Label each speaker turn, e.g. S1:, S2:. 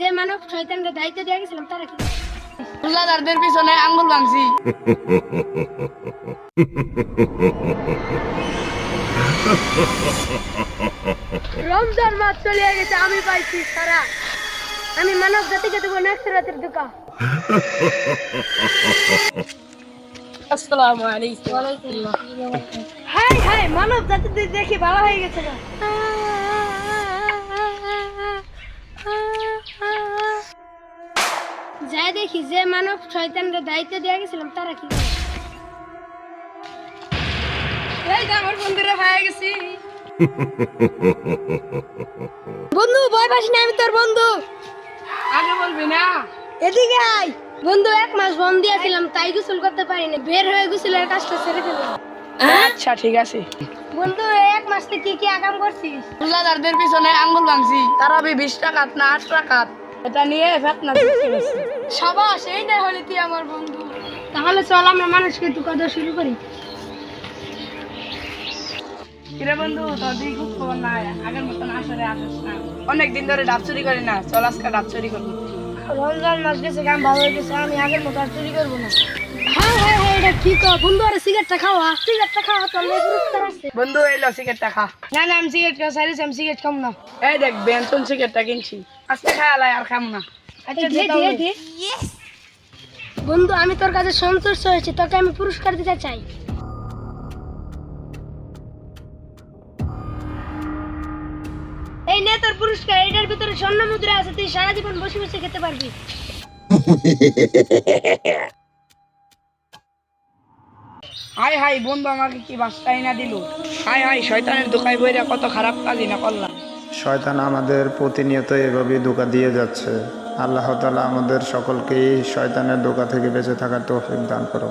S1: যে মানব শয়তানকে দায়িত্ব দিয়ে গেছিলাম তারা কি? করে?
S2: রোজাদারদের পিছনে আঙ্গুল ভাঙছি।
S1: রমজান মাস চলে গেছে আমি পাইছি সারা। আমি মানব জাতিকে দেবো নেক্সট রাতের দুকা
S2: আসসালামু আলাইকুম।
S1: হাই হাই মানব জাতি দেখি ভালো হয়ে গেছে না দেখি যে মানব শয়তানকে দায়িত্ব দিয়ে গেছিলাম তারা কি
S2: এই যে আমার বন্ধুরা ভাই গেছি।
S1: বন্ধু ভয় পাস না আমি তোর বন্ধু।
S2: আগে বলবি না?
S1: এদিকে আয়। বন্ধু এক মাস তাই গোসল করতে পারিনি। বের হয়ে গোসলের কাজটা ছেড়ে ফেললাম।
S2: আচ্ছা ঠিক আছে।
S1: বন্ধু এক মাস থেকে কি কি আকাম করছিস?
S2: রোজাদারদের পিছনে আঙ্গুল ভাঙছি তারা বিশ টাকা না আট টাকাত? এটা নিয়ে ফেতনা
S1: সাবাস এই না হলে তুই আমার বন্ধু। তাহলে চল আমরা মানুষকে একটু কথা শুরু করি।
S2: কিরে বন্ধু তোদের খুব খবর নাই। আগের মতন আসরে আসিস না। অনেকদিন ধরে ডাব চুরি করি না। চল আজকে ডাব চুরি করবি।
S1: রমজান মাস গেছে কাম ভালো হয়ে গেছে আমি আগের মতো আর চুরি করব না। হ্যাঁ হ্যাঁ হ্যাঁ এটা ঠিক বন্ধু আরে সিগারেটটা খাওয়া সিগারেটটা খাওয়া আছে।
S2: বন্ধু এলো সিগারেটটা খা।
S1: না না আমি সিগারেট খাওয়া আমি সিগারেট খাব না।
S2: এই দেখ বেনসন সিগারেটটা কিনছি। আজকে খাওয়ালাই আর খাম না।
S1: আচ্ছা বন্ধু আমি তোর কাছে সন্তুষ্ট হয়েছি তোকে আমি পুরস্কার দিতে চাই। এই নে তোর পুরস্কার এটার ভিতরে স্বর্ণ মুদ্রা আছে তুই সারা জীবন বসে বসে খেতে পারবি।
S2: হাই হাই বন্ধু আমাকে কি বাস্তাই না দিল? হাই হাই শয়তানের দোকায় বইরা কত খারাপ কাজই না করলাম।
S3: শয়তান আমাদের প্রতিনিয়ত এভাবেই ধোকা দিয়ে যাচ্ছে। আল্লাহ তালা আমাদের সকলকেই শয়তানের ধোকা থেকে বেঁচে থাকার তৌফিক দান করো